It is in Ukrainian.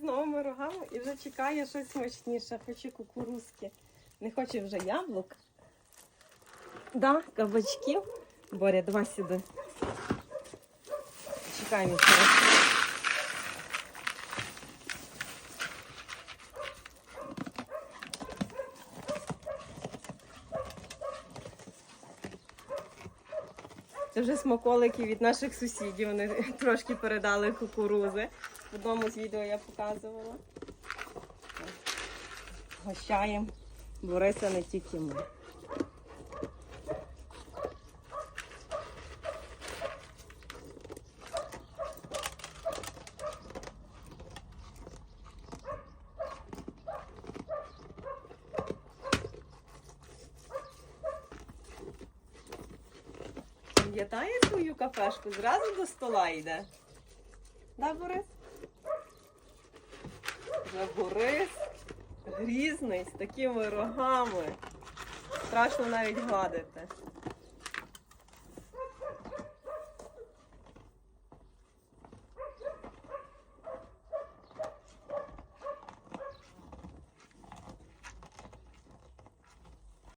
з новими рогами і вже чекає щось смачніше. Хоче кукурузки. Не хоче вже яблук. Да, кабачків. Боря, давай сюди. Чекай Це вже смаколики від наших сусідів. Вони трошки передали кукурузи. В одному з відео я показувала. Гощаємо Бориса не тільки ми. Пам'ятає свою кафешку? Зразу до стола йде. Да, Борис? Вже Борис грізний з такими рогами. Страшно навіть гладити.